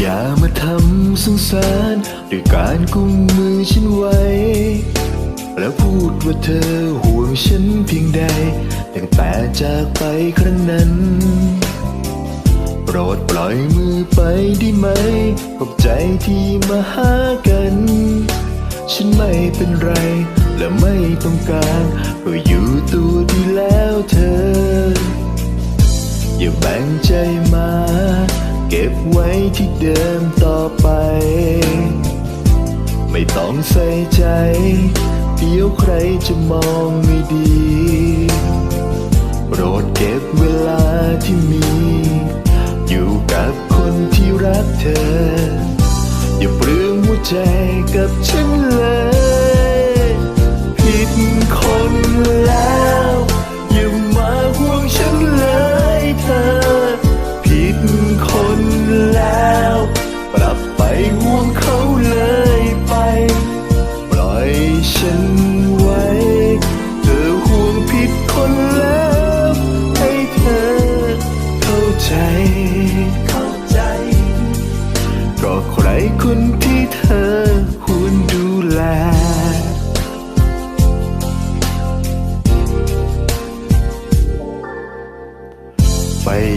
อย่ามาทำสงสารด้วยการกุมมือฉันไว้ แล้วพูดว่าเธอห่วงฉันเพียงใด ตั้งแต่จากไปครั้งนั้น โปรดปล่อยมือไปได้ไหมขอบใจที่มาหากัน ฉันไม่เป็นไร และไม่ต้องการก็อยู่ตัวดีแล้วเธอ อย่าแบ่งใจมา เก็บไว้ที่เดิมต่อไป ไม่ต้องใส่ใจเดี๋ยวใครจะมองไม่ดี โปรดเก็บเวลาที่มี อยู่กับคนที่รักเธอ อย่าเปลืองหัวใจกับฉัน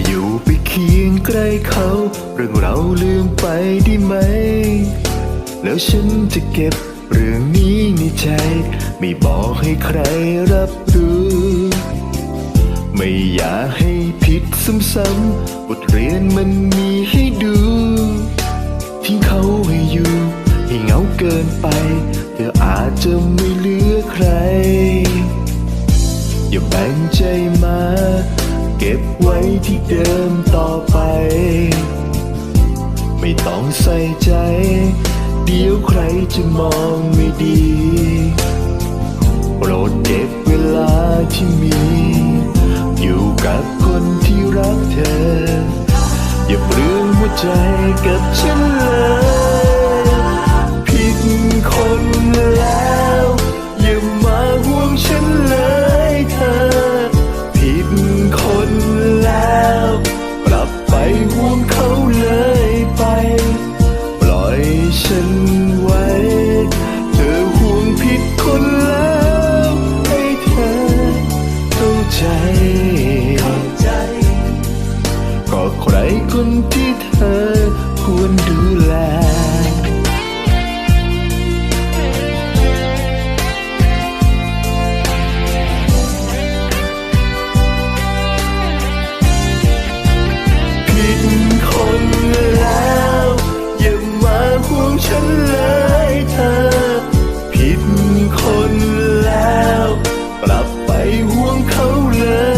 อยู่ไปเคียงใกล้เขา เรื่องเราลืมไปได้ไหม แล้วฉันจะเก็บเรื่องนี้ในใจ ไม่บอกให้ใครรับรู้ ไม่อยากให้ผิดซ้ำๆบทเรียนมันมีให้ดูทิ้งเขาให้อยู่ให้เหงาเกินไป เธออาจจะไม่เหลือใคร อย่าแบ่งใจมา ก็บไว้ที่เดิมต่อไป ไม่ต้องใส่ใจ เดี๋ยวใครจะมองไม่ดีโปรดเก็บเวลาที่มี อยู่กับคนที่รักเธอ อย่าเปลืองหัวใจกับฉันเลย ใจเข้าใจ ก็ใครคนที่ เ了